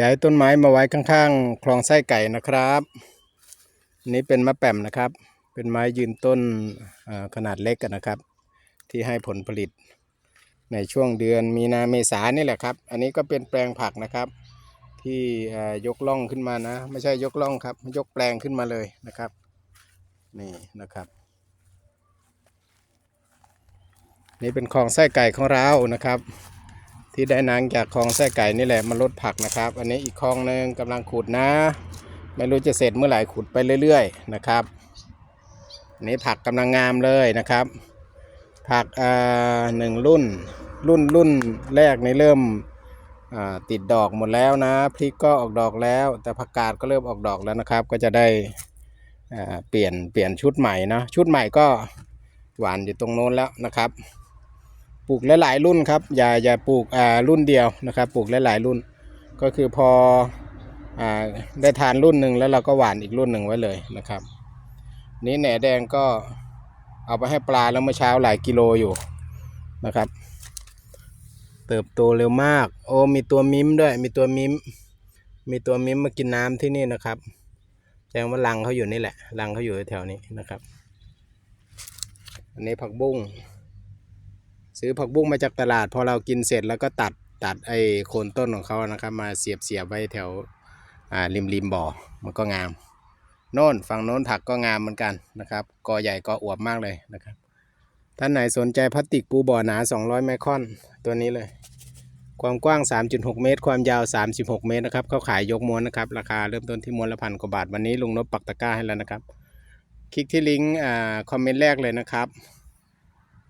ย้ายต้นไม้มาไว้ข้างๆ คลองไส้ไก่นะครับ นี้เป็นมะแป่มนะครับ เป็นไม้ยืนต้นขนาดเล็กกันนะครับ ที่ให้ผลผลิต ในช่วงเดือนมีนาเมษานี่แหละครับ อันนี้ก็เป็นแปลงผักนะครับ ที่ยกล่องขึ้นมานะ ไม่ใช่ยกล่องครับ ยกแปลงขึ้นมาเลยนะครับ นี่นะครับ นี่เป็นคลองไส้ไก่ของเรานะครับ ที่ได้นางจากคลองไส้ไก่นี่แหละมาลดผักนะครับ อันนี้อีกคลองหนึ่งกำลังขุดนะ ไม่รู้จะเสร็จเมื่อไหร่ขุดไปเรื่อย ๆ นะครับนนี้ผักกำลังงามเลยนะครับ ผักอ่าหนึ่งรุ่นรุ่นรุ่นแรกในเริ่มอ่าติดดอกหมดแล้วนะพริกก็ออกดอกแล้ว แต่ผักกาดก็เริ่มออกดอกแล้วนะครับ ก็จะได้อ่าเปลี่ยนเปลี่ยนชุดใหม่นะชุดใหม่ก็หวานอยู่ตรงโน้นแล้วนะครับ ลูกหลายๆรุ่นครับอย่าอย่าปลูกอ่ารุ่นเดียวนะครับ ปลูกหลายๆรุ่น ก็คือพออ่าได้ทานรุ่นหนึ่งแล้วเราก็หวานอีกรุ่นหนึ่งไว้เลยนะครับ นี้แหน่แดงก็เอาไปให้ปลาแล้วเมื่อเช้าหลายกิโลอยู่นะครับ เติบโตเร็วมาก โอ้มีตัวมิมด้วยมีตัวมิมมีตัวมิมมากินน้ำที่นี่นะครับแสดงว่ารังเขาอยู่นี่แหละรังเขาอยู่แถวนี้นะครับ อันนี้ผักบุ้ง ซื้อผักบุ้งมาจากตลาด พอเรากินเสร็จแล้วก็ตัดตัดไอ้โคนต้นของเขานะครับ มาเสียบเสียบไว้แถวอ่าริมริมบ่อมันก็งามโน่นฝั่งโน้นผักก็งามเหมือนกันนะครับกอใหญ่กออวบมากเลยนะครับท่านไหนสนใจพลาสติกปูบ่อหนา 200 ไมครอนตัวนี้เลย ความกว้าง 3.6 เมตร ความยาว 36 เมตรนะครับเขาขายยกม้วนนะครับ ราคาเริ่มต้นที่ม้วนละพันกว่าบาทวันนี้ลุงนบปักตะกร้าให้แล้วนะครับ คลิกที่ลิงก์อ่าคอมเมนต์แรกเลยนะครับ